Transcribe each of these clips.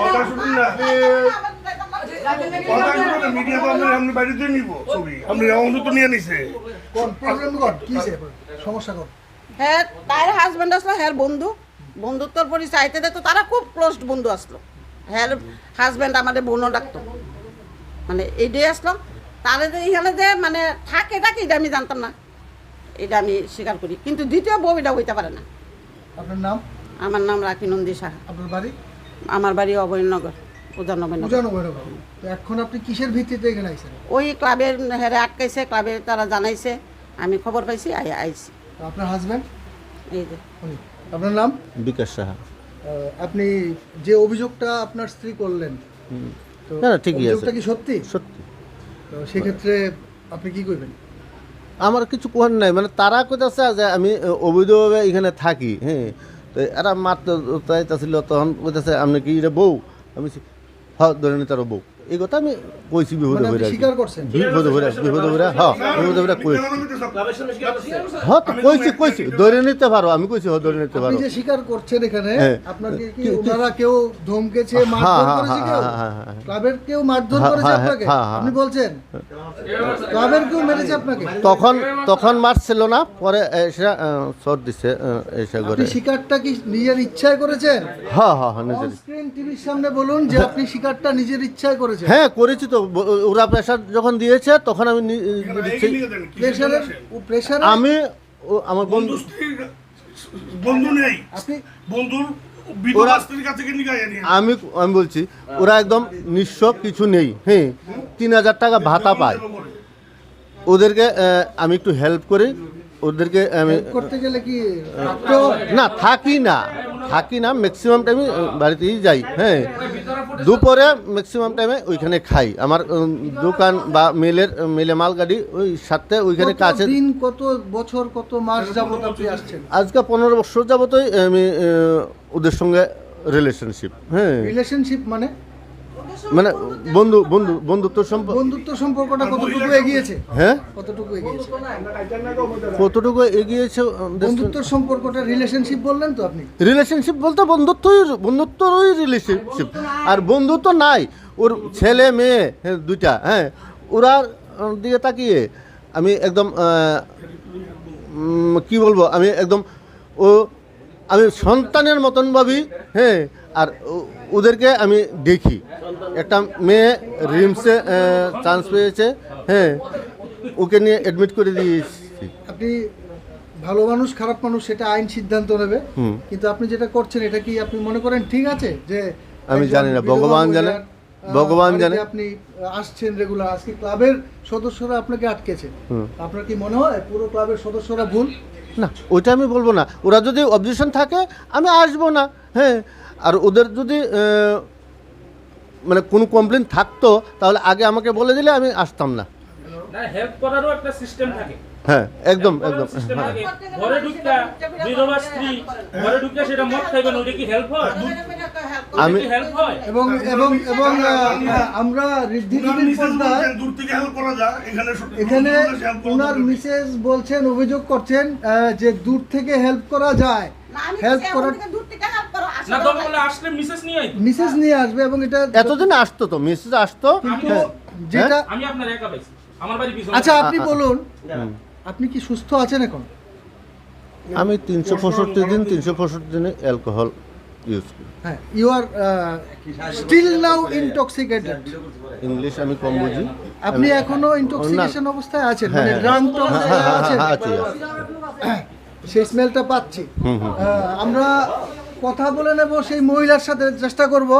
কথা শুনুন না। কথা শুনুন না মিডিয়া তো আমরা আমরা বাড়িতে নিব ছবি। আপনি অংশ তো নিয়ে নিছে। কোন প্রবলেম কর? কি সমস্যা কর। হ্যাঁ তার হাজব্যান্ড আসলো হ্যার বন্ধু। বন্ধুত্বর পরিচয়তে দেখতো তারা খুব ক্লোজ বন্ধু আসলো। হ্যার হাজব্যান্ড আমাদের বোনও ডাকতো। মানে এইটাই আসলো। তাহলে যে এখানে যে মানে থাকে থাকে এটা আমি জানতাম না। এটা আমি স্বীকার করি। কিন্তু দ্বিতীয় বউ এটা হইতে পারে না। আপনার নাম? আমার নাম রাখি নন্দী সাহা। আপনার বাড়ি? আমার বাড়ি অভয়নগর এখন আপনি কিসের ভিত্তিতে এখানে আইছেন? ওই ক্লাবের হেরে আটকাইছে ক্লাবে তারা জানাইছে আমি খবর পাইছি আই আইছি। আপনার এই যে। আপনার নাম? বিকাশ সাহা। আপনি যে অভিযোগটা আপনার স্ত্রী করলেন তো না, না, ঠিকই আছে। কি সত্যি? সত্যি। তো সেক্ষেত্রে আপনি কি করবেন? আমার কিছু কোহার নাই মানে তারা কোথাছে যে আমি অবৈধভাবে এখানে থাকি হ্যাঁ। তো এরা মাত্র চাইতেছিল তখন বলতেছে আপনি কি এটা বউ? আমি হ ধরে নি তার বউ। এই কথা আমি কইছি বিপদে মানে ভরে স্বীকার করছেন। বিপদে ভরে বিপদে ভরে হ বিপদে ভরে কইছি। মিডিয়া তো কইছি কইছি। ধরে নিতে পারো আমি কইছি হ ধরে নিতে আপনি পারো। যে স্বীকার করছেন এখানে হ্যাঁ। আপনাকে কি কি- ওনারা কেউ ধমকেছে হ্যাঁ, মারধর হ্যাঁ, করেছে কেউ? হ্যাঁ, হ্যাঁ, হ্যাঁ। ক্লাবের কেউ মারধর হ্যাঁ, করেছে হ্যাঁ, আপনাকে? হ্যাঁ, হ্যাঁ। আপনি বলছেন? ক্লাবের কেউ মেরেছে আপনাকে? তখন তখন মারছিল না পরে এসে শর্ট দিছে এসে করে। আপনি কি নিজের ইচ্ছায় করেছেন? হ্যাঁ হ্যাঁ হ্যাঁ নিজের স্ক্রিন টিভির সামনে বলুন যে আপনি শিকারটা নিজের ইচ্ছায় করেছেন। হ্যাঁ করেছি তো। ওরা প্রেশার যখন দিয়েছে তখন আমি প্রেশারের প্রেশারে আমি ও আমার বন্ধু বন্ধু নেই। আপনি বন্ধুর আমি আমি বলছি ওরা একদম নিঃস্ব কিছু নেই হ্যাঁ। তিন হাজার টাকা ভাতা পায়। ওদেরকে আমি একটু হেল্প করি। ওদেরকে আমি করতে গেলে কি না থাকি না। থাকি না ম্যাক্সিমাম টাইমে বাড়িতেই যাই হ্যাঁ। দুপুরে ম্যাক্সিমাম টাইমে ওইখানে খাই। আমার দোকান বা মেলের মেলে মালগাড়ি ওই সাথে ওইখানে কাছে দিন কত বছর কত মাস যাবত আপনি আসছেন? আজকে পনেরো বছর যাবতই আমি ওদের সঙ্গে রিলেশনশিপ হ্যাঁ। রিলেশনশিপ মানে? মানে বন্ধু বন্ধু বন্ধুত্ব সম্পর্ক বন্ধুত্ব সম্পর্কটা কতটুকু এগিয়েছে? হ্যাঁ? কতটুকু এগিয়েছে? কতটুকু এগিয়েছে বন্ধুত্ব সম্পর্কটা রিলেশনশিপ বললেন তো আপনি? রিলেশনশিপ বলতে বন্ধুত্বই বন্ধুত্বরই রিলেশনশিপ আর বন্ধুত্ব নাই। ওর ছেলে মেয়ে হ্যাঁ, দুইটা হ্যাঁ। ওরা দিকে তাকিয়ে আমি একদম কি বলব আমি একদম ও আমি সন্তানের মতন ভাবি হ্যাঁ। আর ওদেরকে আমি দেখি। একটা মেয়ে রিমসে চান্স পেয়েছে। হ্যাঁ ওকে নিয়ে অ্যাডমিট করে দিয়েছি। আপনি ভালো মানুষ খারাপ মানুষ সেটা আইন সিদ্ধান্ত নেবে। কিন্তু আপনি যেটা করছেন এটা কি আপনি মনে করেন ঠিক আছে? যে আমি জানি না, ভগবান জানে। ভগবান জানে। আপনি আসছেন রেগুলার আজকে ক্লাবের সদস্যরা আপনাকে আটকেছে। আপনার কি মনে হয় পুরো ক্লাবের সদস্যরা ভুল? না ওইটা আমি বলব না। ওরা যদি অবজেকশন থাকে আমি আসব না। হ্যাঁ আর ওদের যদি মানে কোনো কমপ্লেন থাকতো তাহলে আগে আমাকে বলে দিলে আমি আসতাম না। না হেল্প করারও একটা সিস্টেম থাকে। হ্যাঁ একদম একদম হ্যাঁ। থাকে। ঘরে ঢুকটা বিধবা স্ত্রী ঘরে ঢুকটা সেটা মদ খাইবেন ওটা কি হেল্প হয়? আমি হেল্প হয়? এবং এবং এবং আমরা ঋদ্ধি টিভির পর্দায় দূর থেকে হেল্প করা যায়। এখানে এখানে ওনার মিসেস বলছেন অভিযোগ করছেন যে দূর থেকে হেল্প করা যায়। হেল্প করার না তবে আসলে মিসেস নিয়ে আইতো মিসেস নিয়ে আসবে এবং এটা এতদিন আসতো তো মেসেজ আসতো। হ্যাঁ। যেটা আমি আপনার একা পাইছি। আমার বাড়ি পিছনে। আচ্ছা আপনি বলুন আপনি কি সুস্থ আছেন এখন? আমি তিনশো পঁয়ষট্টি দিন তিনশো পঁয়ষট্টি দিনে অ্যালকোহল ইউজ করি। হ্যাঁ you are still now intoxicated English আমি কম বুঝি। আপনি এখনও ইনটক্সিকেশন অবস্থায় আছেন হ্যাঁ, মানে। ড্রাঙ্ক হ্যাঁ, আছেন। আছি, আছি। সেই স্মেলটা পাচ্ছি। আমরা কথা বলে নেব সেই মহিলার সাথে চেষ্টা করব।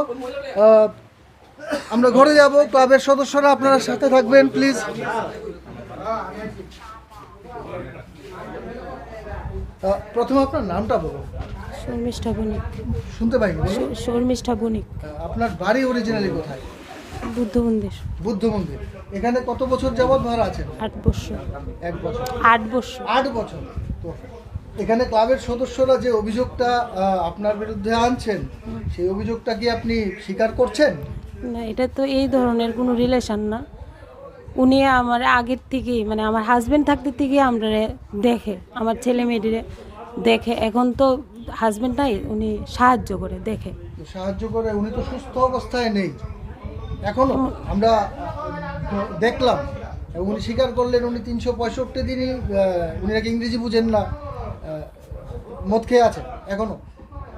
আমরা ঘরে যাব ক্লাবের সদস্যরা আপনারা সাথে থাকবেন প্লিজ প্রথমে আপনার নামটা বলুন। শর্মিষ্ঠা বণিক। শুনতে পাইনি শর্মিষ্ঠা বণিক। আপনার বাড়ি অরিজিনালি কোথায়? বুদ্ধ মন্দির। বুদ্ধ মন্দির। এখানে কত বছর যাবৎ ভাড়া আছেন আট বছর। এক বছর। আট বছর। আট বছর। এখানে ক্লাবের সদস্যরা যে অভিযোগটা আপনার বিরুদ্ধে আনছেন সেই অভিযোগটা কি আপনি স্বীকার করছেন? না এটা তো এই ধরনের কোনো রিলেশন না। উনি আমার আগের থেকেই মানে আমার হাজবেন্ড থাকতে থেকে আমরা দেখে আমার ছেলে মেয়েটিরে দেখে। এখন তো হাজবেন্ড নাই উনি সাহায্য করে দেখে। সাহায্য করে উনি তো সুস্থ অবস্থায় নেই। এখন আমরা দেখলাম উনি স্বীকার করলেন উনি তিনশো পঁয়ষট্টি দিনই উনি নাকি ইংরেজি বুঝেন না। মদ খেয়ে আছে এখনও?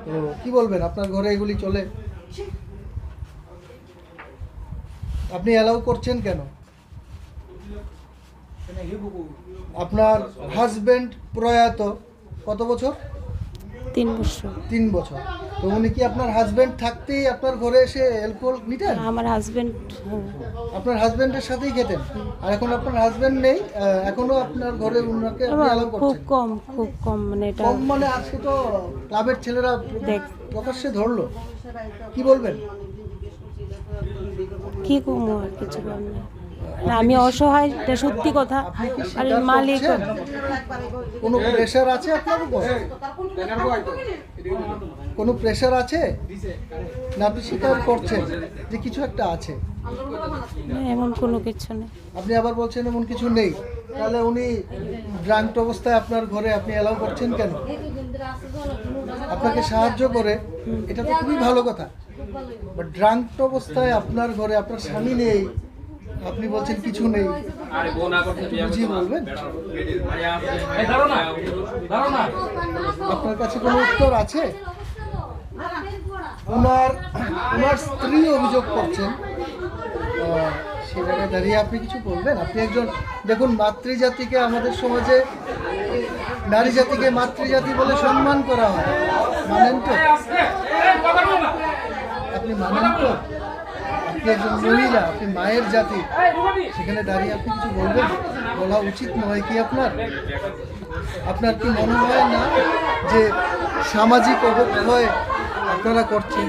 তো কি বলবেন, আপনার ঘরে এগুলি চলে? আপনি অ্যালাউ করছেন কেন? আপনার হাজবেন্ড প্রয়াত কত বছর? তিন বছর। তিন বছর। তো উনি কি আপনার হাজবেন্ড থাকতেই আপনার ঘরে এসে অ্যালকোহল নিতেন? আমার হাজবেন্ড আপনার হাজবেন্ডের সাথেই খেতেন? আর এখন আপনার হাজবেন্ড নেই এখনও আপনার ঘরে উনাকে আপনি অ্যালাউ খুব করছেন? কম খুব কম মানে এটা কম মানে আজকে তো ক্লাবের ছেলেরা দেখ। প্রকাশ্যে ধরলো। কি বলবেন? কি কমু আর কিছু কম না, আমি অসহায় এটা সত্যি কথা। আর মালিক? কোনো প্রেশার আছে আপনার উপর? কোনো প্রেশার আছে? না আপনি স্বীকার করছেন যে কিছু একটা আছে? এমন কোনো কিছু নেই। আপনি আবার বলছেন এমন কিছু নেই। তাহলে উনি ড্রাঙ্কড অবস্থায় আপনার ঘরে আপনি অ্যালাউ করছেন কেন? আপনাকে সাহায্য করে এটা তো খুবই ভালো কথা। বাট ড্রাঙ্কড অবস্থায় আপনার ঘরে আপনার স্বামী নেই আপনি বলছেন কিছু নেই। বুঝিয়ে বলবেন? না। আপনার কাছে কোনো উত্তর আছে? ওনার ওনার স্ত্রী অভিযোগ করছেন। সে জায়গায় দাঁড়িয়ে আপনি কিছু বলবেন? আপনি একজন দেখুন মাতৃজাতিকে আমাদের সমাজে নারী জাতিকে মাতৃজাতি বলে সম্মান করা হয়। মানেন তো? আপনি মানেন তো? আপনি একজন মহিলা আপনি মায়ের জাতি। সেখানে দাঁড়িয়ে আপনি কিছু বলবেন? বলা উচিত নয় কি আপনার? আপনার কি মনে হয় না যে সামাজিক অবক্ষয় আপনারা করছেন?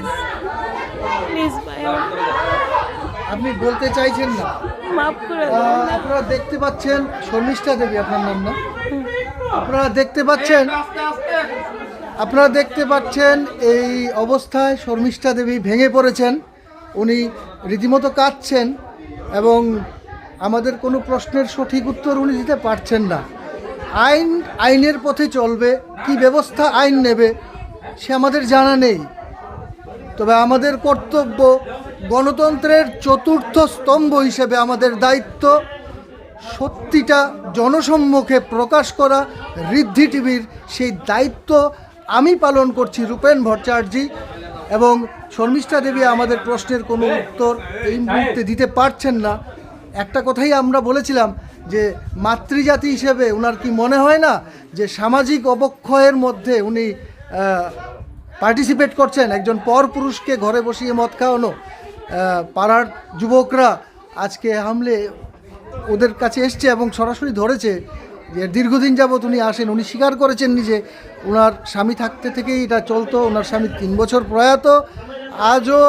আপনি বলতে চাইছেন না। আপনারা দেখতে পাচ্ছেন শর্মিষ্ঠা দেবী আপনার নাম না? আপনারা দেখতে পাচ্ছেন আপনারা দেখতে পাচ্ছেন এই অবস্থায় শর্মিষ্ঠা দেবী ভেঙে পড়েছেন। উনি রীতিমতো কাঁদছেন এবং আমাদের কোনো প্রশ্নের সঠিক উত্তর উনি দিতে পারছেন না। আইন, আইনের পথে চলবে, কি ব্যবস্থা আইন নেবে সে আমাদের জানা নেই। তবে আমাদের কর্তব্য গণতন্ত্রের চতুর্থ স্তম্ভ হিসেবে আমাদের দায়িত্ব সত্যিটা জনসম্মুখে প্রকাশ করা, ঋদ্ধি টিভির সেই দায়িত্ব আমি পালন করছি রূপেন ভট্টাচার্যি এবং শর্মিষ্ঠা দেবী আমাদের প্রশ্নের কোনো উত্তর এই মুহূর্তে দিতে পারছেন না। একটা কথাই আমরা বলেছিলাম যে মাতৃজাতি হিসেবে ওনার কি মনে হয় না যে সামাজিক অবক্ষয়ের মধ্যে উনি পার্টিসিপেট করছেন? একজন পরপুরুষকে ঘরে বসিয়ে মদ খাওয়ানো। পাড়ার যুবকরা আজকে হামলে ওদের কাছে এসছে এবং সরাসরি ধরেছে যে দীর্ঘদিন যাবৎ উনি আসেন। উনি স্বীকার করেছেন নিজে ওনার স্বামী থাকতে থেকেই এটা চলতো, ওনার স্বামী তিন বছর প্রয়াত। আজও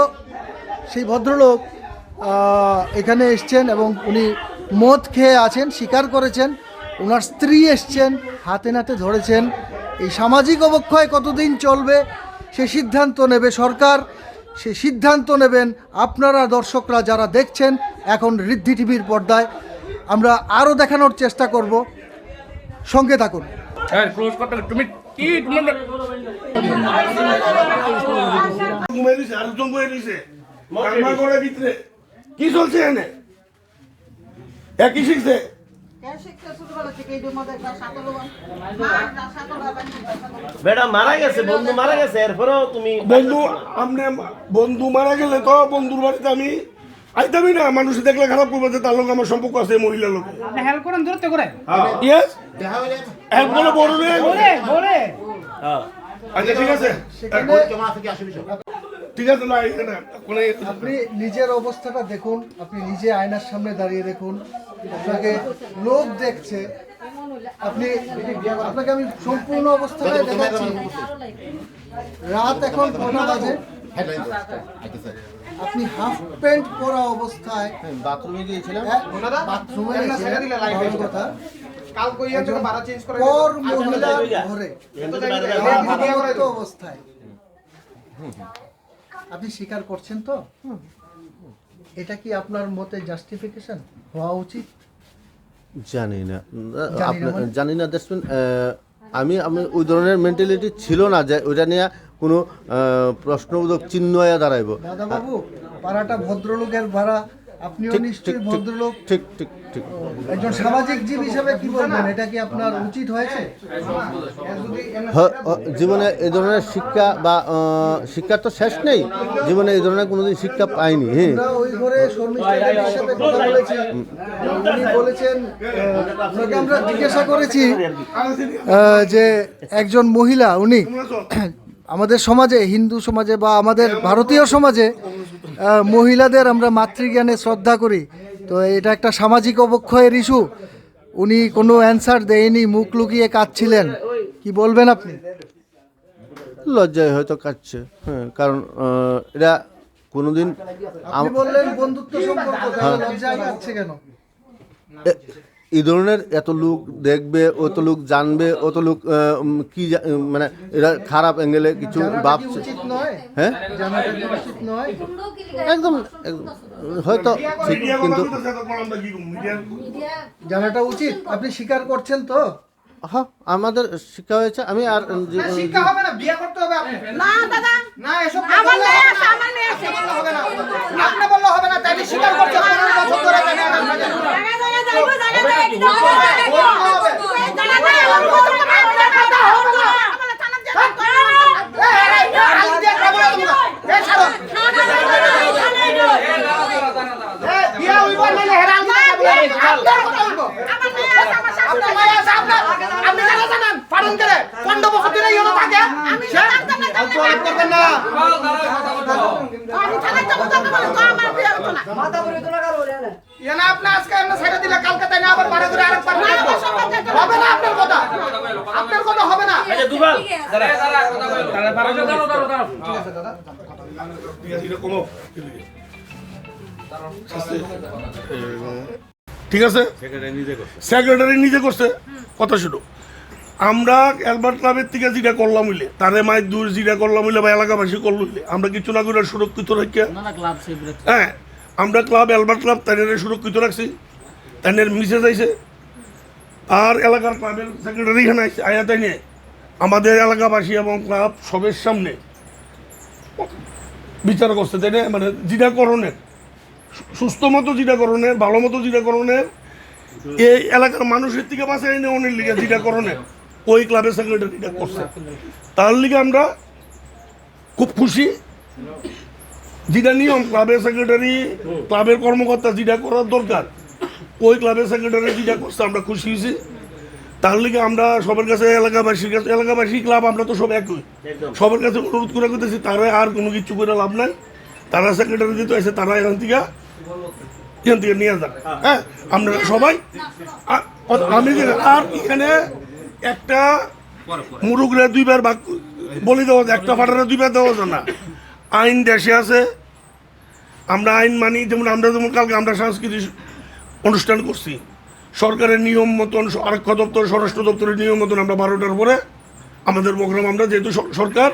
সেই ভদ্রলোক এখানে এসছেন এবং উনি মদ খেয়ে আছেন স্বীকার করেছেন। ওনার স্ত্রী এসছেন, হাতে নাতে ধরেছেন। এই সামাজিক অবক্ষয় কতদিন চলবে, সে সিদ্ধান্ত নেবে সরকার। সে সিদ্ধান্ত নেবেন আপনারা দর্শকরা যারা দেখছেন, এখন ঋদ্ধি টিভির পর্দায়। আমরা আরও দেখানোর চেষ্টা করব। সঙ্গে থাকুন। হবে। তুমি কি ভিতরে কি চলছে এনে একই শিখছে? বেটা মারা গেছে বন্ধু মারা গেছে এরপরেও তুমি বন্ধু আপনি বন্ধু মারা গেলে তো বন্ধুর বাড়িতে আমি আইতামই না মানুষ দেখলে খারাপ করবে যে তার লোক আমার সম্পর্ক আছে এই মহিলার লোক হেল্প করেন দূরত্ব করে ইয়েস এক বলে বড় রে বলে আচ্ছা ঠিক আছে ঠিক আছে না এখানে আপনি নিজের অবস্থাটা দেখুন আপনি নিজে আয়নার সামনে দাঁড়িয়ে দেখুন আপনাকে লোক দেখছে আপনি আপনাকে আমি সম্পূর্ণ অবস্থাটা দেখাচ্ছি রাত এখন কটা বাজে আপনি হাফ প্যান্ট পরা অবস্থায় বাথরুমে গিয়েছিলাম। হ্যাঁ, বাথরুমে গেছিলেন, ভালো কথা। পর মহিলার ঘরে। অবস্থায়। আপনি স্বীকার করছেন তো? এটা কি আপনার মতে জাস্টিফিকেশন হওয়া উচিত? জানি না। জানি না মানে? আমি আমি ওই ধরনের মেন্টালিটি ছিল না যে ওইটা নিয়ে কোনো প্রশ্নবোধক চিহ্ন হয়ে দাঁড়াইব। দাদা বাবু পাড়াটা ভদ্রলোকের ভাড়া। আপনিও নিশ্চয়ই ভদ্রলোক। ঠিক ঠিক ঠিক। একজন সামাজিক জীব হিসেবে কি বলবেন? এটা কি আপনার উচিত হয়েছে? হ- হ- জীবনে এই ধরনের শিক্ষা বা আহ, শিক্ষার তো শেষ নেই। জীবনে এই ধরনের কোনোদিন শিক্ষা পাইনি হ্যাঁ ওই ঘরে শর্মিষ্ঠা সাথে কথা বলেছি। উনি বলেছেন ওনাকে আমরা জিজ্ঞাসা করেছি যে একজন মহিলা উনি আমাদের সমাজে হিন্দু সমাজে বা আমাদের ভারতীয় সমাজে মহিলাদের আমরা মাতৃজ্ঞানে শ্রদ্ধা করি। তো এটা একটা সামাজিক অবক্ষয়ের ইস্যু উনি কোনো অ্যান্সার দেয়নি মুখ লুকিয়ে কাঁদছিলেন। কি বলবেন আপনি? লজ্জায় হয়তো কাঁদছে হ্যাঁ কারণ এরা কোনোদিন বললেন বন্ধুত্ব সম্পর্ক লজ্জায় কাঁদছে কেন? এ- এই ধরনের এত লোক দেখবে অত লোক জানবে অত লোক কি মানে এরা খারাপ অ্যাঙ্গেলে কিছু ভাবছে। নয়? হ্যাঁ? জানাটা কি উচিত নয়? একদম একদম, হয়তো ঠিক কিন্তু জানাটা উচিত? আপনি স্বীকার করছেন তো? হ্যাঁ আমাদের শিক্ষা হয়েছে আমি আর শিক্ষা হবে না বিয়ে করতে হবে আপনি না দাদা। না এসব আমার মেয়ে আছে আমার মেয়ে আছে। হবে না। আপনি বললে হবে না তাই স্বীকার করছে পনেরো বছর ধরে তাই না, না, না। জায়গা জায়গা যাইবো জায়গা জায়গা দিতে হবে জায়গা জায়গা আমার কথা কথা হবে না আমার থানার যেতে এ, এ, এ, আলু দিয়ে খাব না তোমরা। এ, ছাড়ো। এ, বিয়ে হইব নাইলে হেরা আলু দিয়ে খাব না। আপনার কথা হইব। আমার মেয়ে আছে আমার শাশুড়ি আপনার মায়া আছে, আপনার- আপনি জানা জানান, পারেন কেনে? পনেরো বছর ধরে ইহনো থাকে। সে? অল্প অল্প করবেন না। আমি আপনি আজকে এমনি ছেড়ে দিলে কালকে তাই না আবার বারে ধরে হবে। না আপনার কথা। আপনার কথা হবে না। আচ্ছা ঠিক আছে, এটা কমাও। ঠিক আছে সেক্রেটারি নিজে করছে। কথা শুনো। আমরা অ্যালবার্ট ক্লাবের থেকে যেটা করলাম হইলে তারে মায়ের দূর যেটা করলাম হইলে বা এলাকাবাসী করল হইলে আমরা কিছু না করে সুরক্ষিত রাখি হ্যাঁ আমরা ক্লাব অ্যালবার্ট ক্লাব তাদের সুরক্ষিত রাখছি। তাদের মিসেজ আইসে আর এলাকার ক্লাবের সেক্রেটারি এখানে আইছে আয়া তাই নিয়ে। আমাদের এলাকাবাসী এবং ক্লাব সবের সামনে বিচার করছে তাই না? মানে জিরাকরণের সুস্থ মতো জিরাকরণের ভালো মতো জিরাকরণের এই এলাকার মানুষের থেকে বাঁচাই এনে অনেক লিগে জিরাকরণের ওই ক্লাবের সেক্রেটারিটা করছে। তার লিগে আমরা খুব খুশি। যেটা নিয়ম ক্লাবের সেক্রেটারি ক্লাবের কর্মকর্তা যেটা করার দরকার ওই ক্লাবের সেক্রেটারি যেটা করছে আমরা খুশি হয়েছি। তার লিগে আমরা সবার কাছে এলাকাবাসীর কাছে এলাকাবাসী ক্লাব আমরা তো সব একই। সবার কাছে অনুরোধ করে করতেছি তারা আর কোনো কিছু করে লাভ নাই। তারা সেক্রেটারি দিতে আছে তারা এখান থেকে এখান থেকে নিয়ে যাক। হ্যাঁ। আমরা সবাই আমি আর এখানে একটা মুরুগরে দুইবার বাক বলি দেওয়া একটা ফাটারে দুইবার দেওয়া না। আইন দেশে আছে। আমরা আইন মানি যেমন আমরা যেমন কালকে আমরা সাংস্কৃতিক অনুষ্ঠান করছি। সরকারের নিয়ম মতন আরক্ষ দপ্তর স্বরাষ্ট্র দপ্তরের নিয়ম মতন আমরা বারোটার পরে আমাদের প্রোগ্রাম আমরা যেহেতু সরকার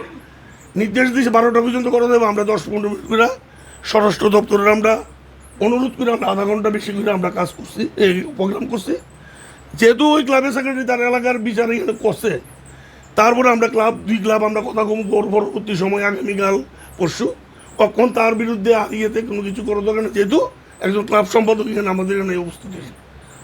নির্দেশ দিয়েছে বারোটা পর্যন্ত করা দেবো আমরা দশ পনেরো মিনিট করে স্বরাষ্ট্র দপ্তরের আমরা অনুরোধ করে আমরা আধা ঘণ্টা বেশি করে আমরা কাজ করছি এই প্রোগ্রাম করছি। যেহেতু ওই ক্লাবের সেক্রেটারি তার এলাকার বিচার এখানে করছে, তারপরে আমরা ক্লাব দুই ক্লাব আমরা কথা কম পরবর্তী সময় আগামীকাল পরশু, কখন তার বিরুদ্ধে ইয়েতে কোনো কিছু করার দরকার না যেহেতু একজন ক্লাব সম্পাদক এখানে আমাদের এখানে উপস্থিত আছে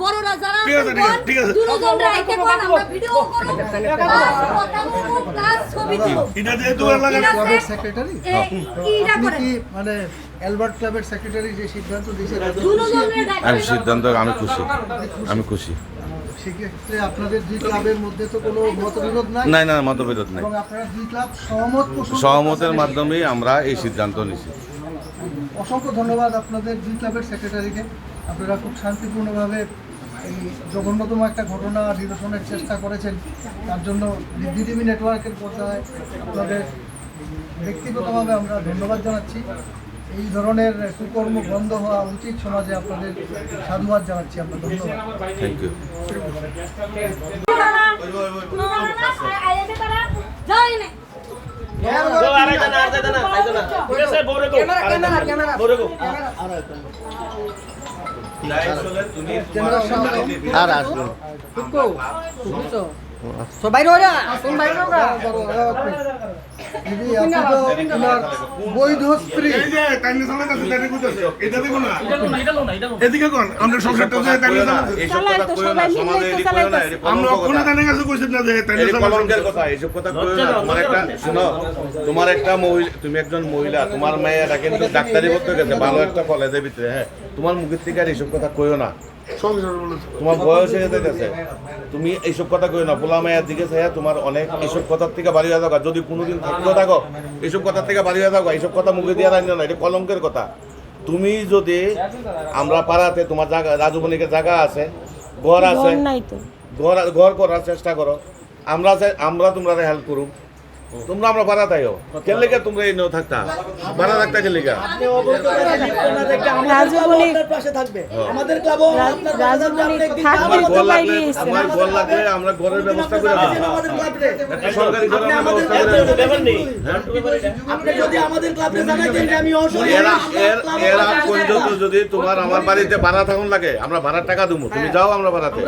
বড়রা যারা। দুজন কোন আমরা ভিডিও করব। ছবি দিব। এটা যেহেতু? ক্লাবের সেক্রেটারি আপনি কি মানে অ্যালবার্ট ক্লাবের সেক্রেটারি যে সিদ্ধান্ত দিয়েছে আমি সিদ্ধান্ত আমি খুশি। আমি খুশি। সেক্ষেত্রে আপনাদের দুই ক্লাবের মধ্যে তো কোনো মতবিরোধ নাই? নাই না মতবিরোধ নাই। এবং আপনারা দুই ক্লাব সহমত সহমতের। মাধ্যমেই আমরা এই সিদ্ধান্ত নিছি অসংখ্য ধন্যবাদ আপনাদের দুই ক্লাবের সেক্রেটারিকে আপনারা খুব শান্তিপূর্ণভাবে এই জঘন্যতম একটা ঘটনা নিরসনের চেষ্টা করেছেন তার জন্য বিডিবি নেটওয়ার্কের পর্যায়ে আপনাদের ব্যক্তিগতভাবে আমরা ধন্যবাদ জানাচ্ছি। এই ধরনের কুকর্ম বন্ধ হওয়া উচিত সমাজে আপনাদের সাধুবাদ জানাচ্ছি আমরা ধন্যবাদ। থ্যাংক ইউ যাই না তো আর এটা না আর এটা না আর এটা না ঠিক আছে বউরে গো বউরে গো ক্যামেরার সামনে আর আসবেন দিদি আপনি তো ওনার বৈধ স্ত্রী। এই যে তাইলে চালাতে আছে তাইলে কইতাছে এটা দেখো না। এটা লো না এটা লো না এটা লো না। এদিকে কোন? আমরা সংসারটা যে তাইলে এইসব কথা না আমরা কাছে না যে এইসব না। তোমার একটা শোনো তোমার একটা মহিলা তুমি একজন মহিলা তোমার মেয়েরা কিন্তু ডাক্তারি করতে গেছে ভালো একটা কলেজের ভিতরে হ্যাঁ? তোমার মুখের থেকে আর এইসব কথা কইও না। তোমার বয়স হয়ে যেতেছে তুমি এইসব কথা কই না। পোলা মায়ের দিকে চাইয়া তোমার অনেক এইসব কথার থেকে বাড়ি হয়ে থাকো যদি কোনোদিন থাকতেও থাকো এইসব কথার থেকে বাড়ি হয়ে থাকো এইসব কথা মুখে দিয়ে রাখবে না এটা কলঙ্কের কথা। তুমি যদি আমরা পাড়াতে তোমার জায়গা রাজুবনিকে জায়গা আছে ঘর আছে ঘর ঘর করার চেষ্টা করো। আমরা আমরা তোমরা হেল্প করুম তোমরা আমরা ভাড়া তাইও কেন লেগে তোমরা এই থাকতা ভাড়া থাকতা কেন লেগে? আমার ঘর লাগলে আমার ঘরের ব্যবস্থা করে সরকারি ঘর ব্যবস্থা করে ব্যাপার নেই আপনি যদি আমাদের ক্লাবে জানাইতেন যে আমি অসহায় এরা এর এর আগ পর্যন্ত যদি তোমার আমার বাড়িতে ভাড়া থাকুন লাগে আমরা ভাড়ার টাকা দেবো। তুমি যাও আমরা ভাড়াতে।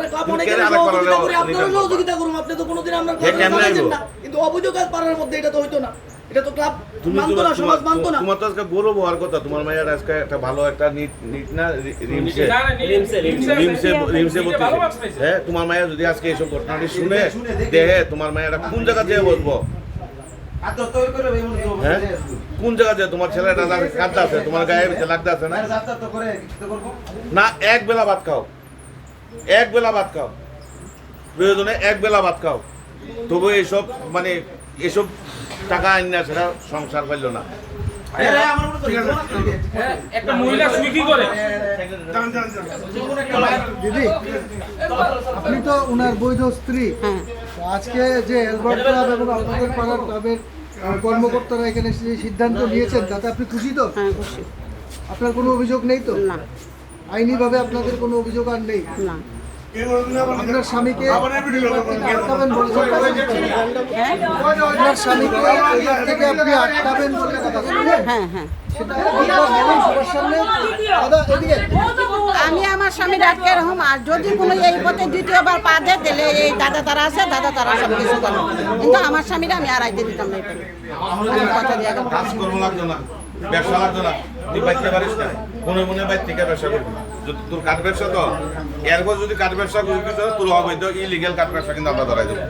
কেন আরেক ভাড়া পাড়ার মধ্যে এটা তো হইতো না। এটা তো ক্লাব মানতো না সমাজ মানতো না। তোমার তো আজকে গৌরব হওয়ার কথা তোমার মায়ের আজকে একটা ভালো একটা নিট নিট না রিমসে রিমসে, রিমসে। পাইছে। হ্যাঁ তোমার মায়ের যদি আজকে এইসব ঘটনাটি শুনে দেহে তোমার মায়েরা কোন জায়গা যেয়ে বসবো? হ্যাঁ? কোন জায়গা যে তোমার ছেলেটা কাঁদতে আছে তোমার গায়ে লাগতে আছে না? না এক বেলা ভাত খাও। এক বেলা ভাত খাও। প্রয়োজনে এক বেলা ভাত খাও। তবু এইসব মানে এসব টাকা আইন না সেটা সংসার পাইল না। হ্যাঁ, একটা মহিলা সুইকি করে? দিদি আপনি তো ওনার বৈধ স্ত্রী। হ্যাঁ। আজকে যে অ্যালবার্ট ক্লাব এবং আপনাদের পাড়ার ক্লাবের কর্মকর্তারা এখানে সিদ্ধান্ত নিয়েছেন তাতে আপনি খুশি তো? হ্যাঁ খুশি। আপনার কোনো অভিযোগ নেই তো? না। আইনিভাবে আপনাদের কোনো অভিযোগ আর নেই? না। আপনার স্বামীকে আবার এই ভিডিও আটকাবেন আপনার স্বামীকে থেকে আপনি আটকাবেন বলে কথা হ্যাঁ হ্যাঁ। আমি আমার স্বামী আটকে রকম আর যদি কোনো এই পথে দ্বিতীয়বার পা দেয় তাহলে এই দাদা তারা আছে দাদা তারা সব কিছু করবে কিন্তু আমার স্বামীরা আমি আর আইতে দিতাম না কথা দিয়ে ব্যবসা লাগতো না। তুই বাইতে পারিস না। মনে মনে বাইর থেকে ব্যবসা করবি তোর কাঠ ব্যবসা তো এরপর যদি কাঠ ব্যবসা করবি তো তোর অবৈধ ইলিগেল কাঠ ব্যবসা কিন্তু আমরা ধরাই দেবো